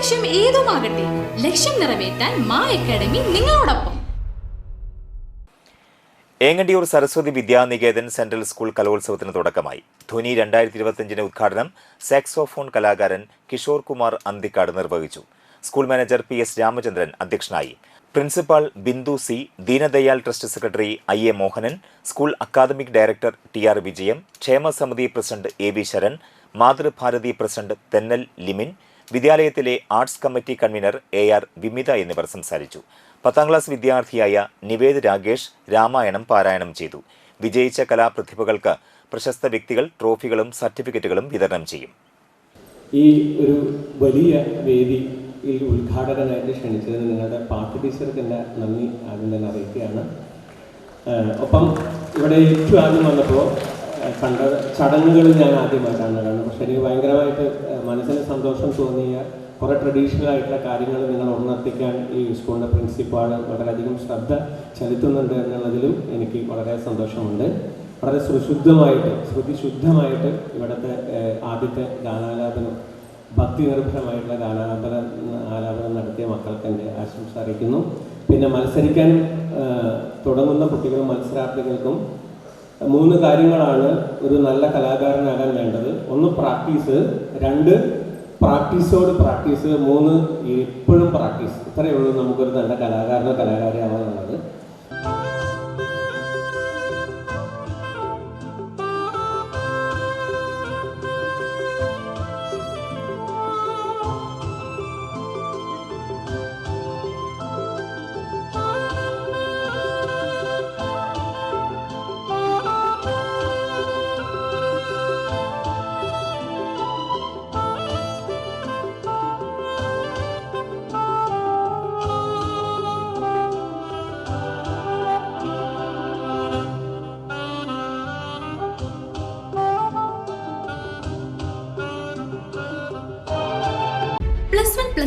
ലക്ഷ്യം ഏതുമാകട്ടെ ലക്ഷ്യം നിറവേറ്റാൻ മാ അക്കാഡമി നിങ്ങളോടൊപ്പം. ഏങ്ങണ്ടിയൂർ സരസ്വതി വിദ്യാനികേതൻ സെൻട്രൽ സ്കൂൾ കലോത്സവത്തിന് തുടക്കമായി. ധ്വനി രണ്ടായിരത്തി ഇരുപത്തിയഞ്ചിന് ഉദ്ഘാടനം സാക്സോഫോൺ കലാകാരൻ കിഷോർ കുമാർ അന്തിക്കാട് നിർവഹിച്ചു. School manager P S Ramachandran അധ്യക്ഷനായി. Principal Bindu C Deendayal trust secretary I A Mohanan school academic director T R Vijayam ക്ഷേമസമിതി president A V Sharan Mathrubharathi president Thennal Limin വിദ്യാലയത്തിലെ arts committee convener A R Vimitha എന്നിവർ സംസാരിച്ചു. പത്താം class വിദ്യാർത്ഥിയായ നിവേദ് രാകേഷ് രാമായണം പാരായണം ചെയ്തു. വിജയിച്ച കലാപ്രതിഭകൾക്ക് പ്രശസ്ത വ്യക്തികൾ ട്രോഫികളും സർട്ടിഫിക്കറ്റുകളും വിതരണം ചെയ്യും. ഈ ഒരു വലിയ വേദിയിൽ ഉദ്ഘാടകനായിട്ട് ക്ഷണിച്ചതിന് നിങ്ങളുടെ പാർട്ടി ടീച്ചർക്ക് തന്നെ നന്ദി ആദ്യം തന്നെ അറിയിക്കുകയാണ്. ഒപ്പം ഇവിടെ ഏറ്റവും ആദ്യം വന്നപ്പോൾ കണ്ട ചടങ്ങുകളിൽ ഞാൻ ആദ്യമായിട്ടാണ് കാണുന്നത് പക്ഷേ എനിക്ക് ഭയങ്കരമായിട്ട് മനസ്സിന് സന്തോഷം തോന്നിയ കുറേ ട്രഡീഷണൽ ആയിട്ടുള്ള കാര്യങ്ങൾ നിങ്ങൾ ഉണർത്തിക്കാൻ ഈ സ്കൂളിന്റെ പ്രിൻസിപ്പാൾ വളരെയധികം ശ്രദ്ധ ചെലുത്തുന്നുണ്ട് എന്നുള്ളതിലും എനിക്ക് വളരെ സന്തോഷമുണ്ട്. വളരെ സുശുദ്ധമായിട്ട് ശ്രുതിശുദ്ധമായിട്ട് ഇവിടുത്തെ ആദ്യത്തെ ഗാനാലാപനം ഭക്തി നിർഭരമായിട്ടുള്ള ഗാനാലാപന ആലാപനം നടത്തിയ മക്കൾക്ക് എന്റെ ആശംസ അറിയിക്കുന്നു. പിന്നെ മത്സരിക്കാൻ തുടങ്ങുന്ന കുട്ടികളും മത്സരാർത്ഥികൾക്കും മൂന്ന് കാര്യങ്ങളാണ് ഒരു നല്ല കലാകാരനാകാൻ വേണ്ടത്. ഒന്ന് പ്രാക്ടീസ് രണ്ട് പ്രാക്ടീസോട് പ്രാക്ടീസ് മൂന്ന് എപ്പോഴും പ്രാക്ടീസ്. ഇത്രയേ ഉള്ളൂ നമുക്കൊരു നല്ല കലാകാരനോ കലാകാരിയാവാനുള്ളത്